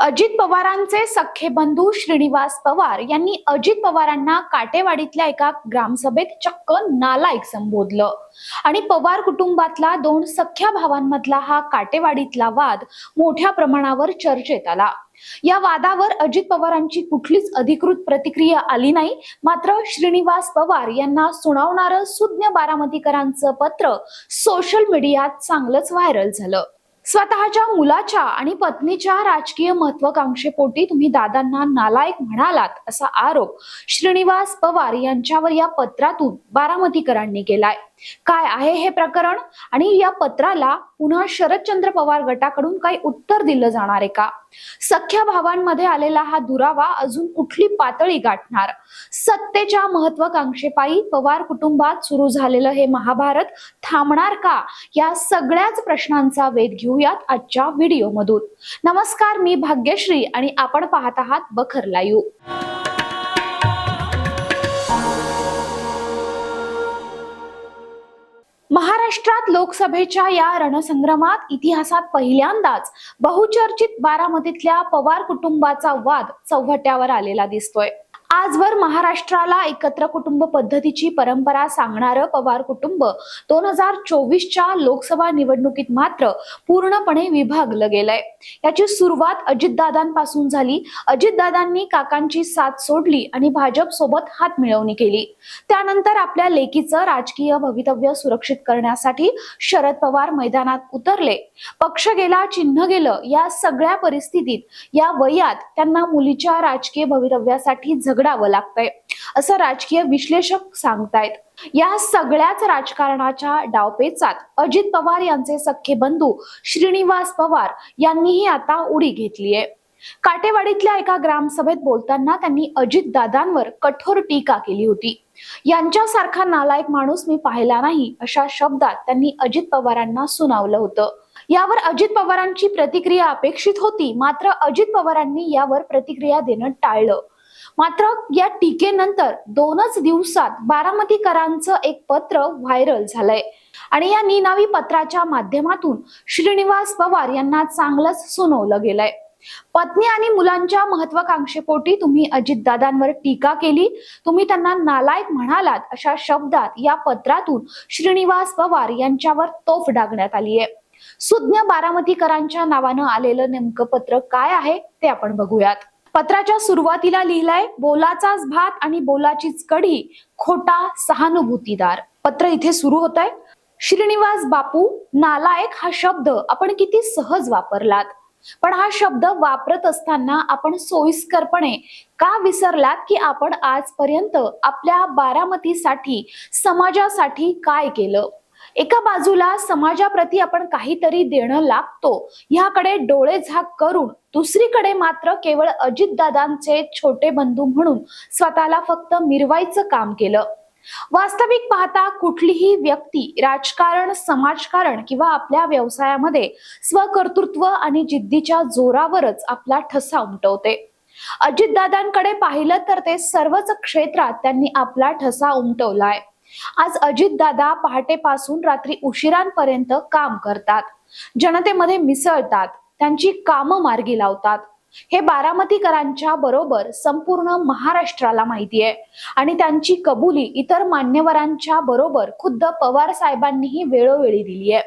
अजित पवारांचे सख्खे बंधू श्रीनिवास पवार यांनी अजित पवारांना काटेवाडीतल्या एका ग्रामसभेत चक्क नालायक संबोधलं. आणि पवार कुटुंबातला दोन सख्या भावांमधला हा काटेवाडीतला वाद मोठ्या प्रमाणावर चर्चेत आला. या वादावर अजित पवारांची कुठलीच अधिकृत प्रतिक्रिया आली नाही. मात्र श्रीनिवास पवार यांना सुनावणारं सुज्ञ बारामतीकरांचं पत्र सोशल मीडियात चांगलंच व्हायरल झालं. स्वतःच्या मुलाच्या आणि पत्नीच्या राजकीय महत्वाकांक्षेपोटी तुम्ही दादांना नालायक म्हणालात असा आरोप श्रीनिवास पवार यांच्यावर या पत्रातून बारामतीकरांनी केलाय. काय आहे हे प्रकरण? आणि या पत्राला पुन्हा शरदचंद्र पवार गटाकडून काही उत्तर दिलं जाणार आहे का? सख्या भावांमध्ये आलेला हा दुरावा अजून कुठली पातळी गाठणार? सत्तेच्या महत्वाकांक्षेपायी पवार कुटुंबात सुरू झालेलं हे महाभारत थांबणार का? या सगळ्याच प्रश्नांचा वेध घेऊयात आजच्या व्हिडिओमधून. नमस्कार मी भाग्यश्री आणि आपण पाहत आहात बखर लाईव्ह. महाराष्ट्रात लोकसभेच्या या रणसंग्रामात इतिहासात पहिल्यांदाच बहुचर्चित बारामतीतल्या पवार कुटुंबाचा वाद चव्हाट्यावर आलेला दिसतोय. आजवर महाराष्ट्राला एकत्र कुटुंब पद्धतीची परंपरा सांगणारं पवार कुटुंब दोन हजार चोवीसच्या लोकसभा निवडणुकीत मात्र पूर्णपणे विभागलं गेलंय. याची सुरुवात अजितदादांपासून झाली. अजितदादांनी काकांची साथ सोडली आणि भाजप सोबत हात मिळवणी केली. त्यानंतर आपल्या लेकीचं राजकीय भवितव्य सुरक्षित करण्यासाठी शरद पवार मैदानात उतरले. पक्ष गेला चिन्ह गेलं या सगळ्या परिस्थितीत या वयात त्यांना मुलीच्या राजकीय भवितव्यासाठी झगड झगडावं लागतंय. असं राजकीय विश्लेषक सांगतायत. या सगळ्याच राजकारणाच्या डावपेचात अजित पवार यांचे सख्खे बंधू श्रीनिवास पवार यांनीही आता उडी घेतलीये. काटेवाडीतल्या एका ग्रामसभेत बोलताना त्यांनी अजित दादांवर कठोर टीका केली होती. यांच्यासारखा नालायक माणूस मी पाहिला नाही अशा शब्दात त्यांनी अजित पवारांना सुनावलं होतं. यावर अजित पवारांची प्रतिक्रिया अपेक्षित होती मात्र अजित पवारांनी यावर प्रतिक्रिया देणं टाळलं. मात्र या टीकेनंतर दोनच दिवसात बारामतीकरांचं एक पत्र व्हायरल झालंय. आणि या निनावी पत्राच्या माध्यमातून श्रीनिवास पवार यांना चांगलंच सुनावलं गेलंय. पत्नी आणि मुलांच्या महत्वाकांक्षेपोटी तुम्ही अजितदादांवर टीका केली तुम्ही त्यांना नालायक म्हणालात अशा शब्दात या पत्रातून श्रीनिवास पवार यांच्यावर तोफ डागण्यात आली आहे सुज्ञ बारामतीकरांच्या नावानं आलेलं नेमकं पत्र काय आहे ते आपण बघूयात. पत्राच्या सुरुवातीला लिहिलंय बोलाचाच भात आणि बोलाचीच कढी खोटा सहानुभूतीदार. पत्र इथे सुरू होत आहे श्रीनिवास बापू नालायक हा शब्द आपण किती सहज वापरलात. पण हा शब्द वापरत असताना आपण सोयीस्करपणे का विसरलात की आपण आजपर्यंत आपल्या बारामतीसाठी समाजासाठी काय केलं? एका बाजूला समाजाप्रती आपण काहीतरी देणं लागतो. ह्याकडे डोळे झाक करून दुसरीकडे मात्र केवळ अजितदादांचे छोटे बंधू म्हणून स्वतःला फक्त मिरवायचं काम केलं. वास्तविक पाहता कुठलीही व्यक्ती राजकारण समाजकारण किंवा आपल्या व्यवसायामध्ये स्वकर्तृत्व आणि जिद्दीच्या जोरावरच आपला ठसा उमटवते. अजितदादांकडे पाहिलं तर ते सर्वच क्षेत्रात त्यांनी आपला ठसा उमटवलाय. आज अजितदादा पहाटेपासून रात्री उशिरांपर्यंत काम करतात. जनतेमध्ये मिसळतात. त्यांची कामं मार्गी लावतात. हे बारामतीकरांच्या बरोबर संपूर्ण महाराष्ट्राला माहिती आहे. आणि त्यांची कबुली इतर मान्यवरांच्या बरोबर खुद्द पवार साहेबांनीही वेळोवेळी दिली आहे.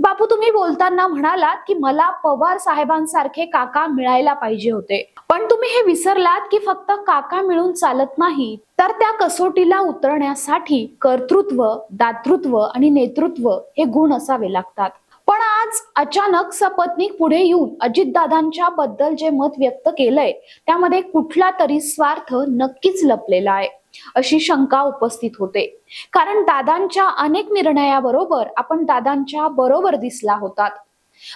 बापू तुम्ही बोलताना म्हणालात की मला पवार साहेबांसारखे काका मिळायला पाहिजे होते. पण तुम्ही हे विसरलात की फक्त काका मिळून चालत नाही. तर त्या कसोटीला उतरण्यासाठी कर्तृत्व दातृत्व आणि नेतृत्व हे गुण असावे लागतात. पण आज अचानक सपत्नीक पुढे येऊन अजितदादांच्या बद्दल जे मत व्यक्त केलंय त्यामध्ये कुठला तरी स्वार्थ नक्कीच लपलेला आहे. अशी शंका उपस्थित होते. कारण दादांच्या अनेक निर्णयाबरोबर आपण दादांच्या बरोबर दिसला होतात.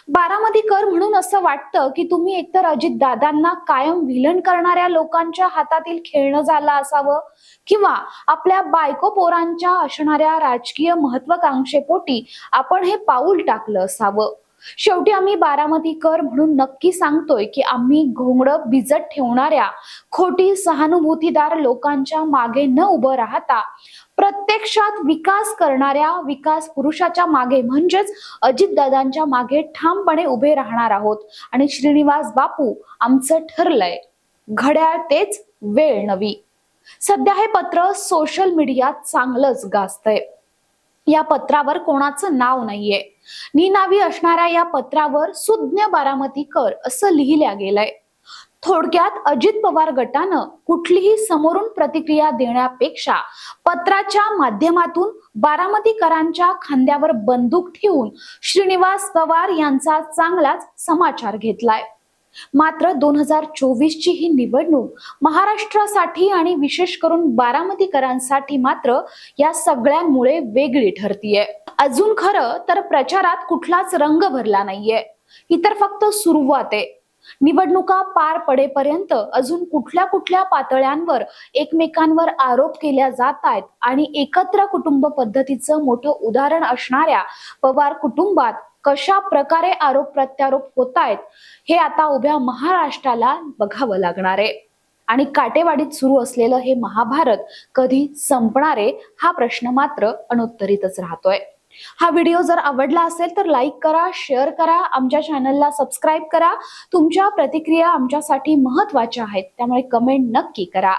बारामतीकर म्हणून असं वाटतं की तुम्ही एकतर अजित दादांना कायम विलन करणाऱ्या लोकांच्या हातातील खेळणं झालं असावं किंवा आपल्या बायको पोरांच्या असणाऱ्या राजकीय महत्वाकांक्षेपोटी आपण हे पाऊल टाकलं असावं. शेवटी आम्ही बारामतीकर म्हणून नक्की सांगतोय की आम्ही घोंगडं भिजत ठेवणाऱ्या खोटी सहानुभूतीदार लोकांच्या मागे न उभं राहता प्रत्यक्षात विकास करणाऱ्या विकास पुरुषाच्या मागे म्हणजेच अजितदादांच्या मागे ठामपणे उभे राहणार आहोत. आणि श्रीनिवास बापू आमचं ठरलंय. घड्याळ तेच वेळ नवी. सध्या हे पत्र सोशल मीडियात चांगलंच गाजतंय. या पत्रावर कोणाचं नाव नाहीये. निनावी असणाऱ्या या पत्रावर सुज्ञ बारामतीकर असं लिहिल्या गेलंय. थोडक्यात अजित पवार गटानं कुठलीही समोरून प्रतिक्रिया देण्यापेक्षा पत्राच्या माध्यमातून बारामतीकरांच्या खांद्यावर बंदूक ठेवून श्रीनिवास पवार यांचा चांगलाच समाचार घेतलाय. मात्र दोन हजार चोवीसची ही निवडणूक महाराष्ट्रासाठी आणि विशेष करून बारामतीकरांसाठी मात्र या सगळ्यांमुळे वेगळी ठरतीये. अजून खरं तर प्रचारात कुठलाच रंग भरला नाहीये. ही तर फक्त सुरुवात आहे. निवडणुका पार पडेपर्यंत अजून कुठल्या कुठल्या पातळ्यांवर एकमेकांवर आरोप केल्या जात आहेत आणि एकत्र कुटुंब पद्धतीचं मोठं उदाहरण असणाऱ्या पवार कुटुंबात कशा प्रकारे आरोप प्रत्यारोप होत आहेत हे आता उभ्या महाराष्ट्राला बघावं लागणार आहे. आणि काटेवाडीत सुरू असलेलं हे महाभारत कधी संपणारे हा प्रश्न मात्र अनुत्तरितच राहतोय. हा व्हिडिओ जर आवडला असेल तर लाईक करा शेअर करा आमच्या चॅनलला सबस्क्राईब करा. तुमच्या प्रतिक्रिया आमच्यासाठी महत्त्वाच्या आहेत त्यामुळे कमेंट नक्की करा.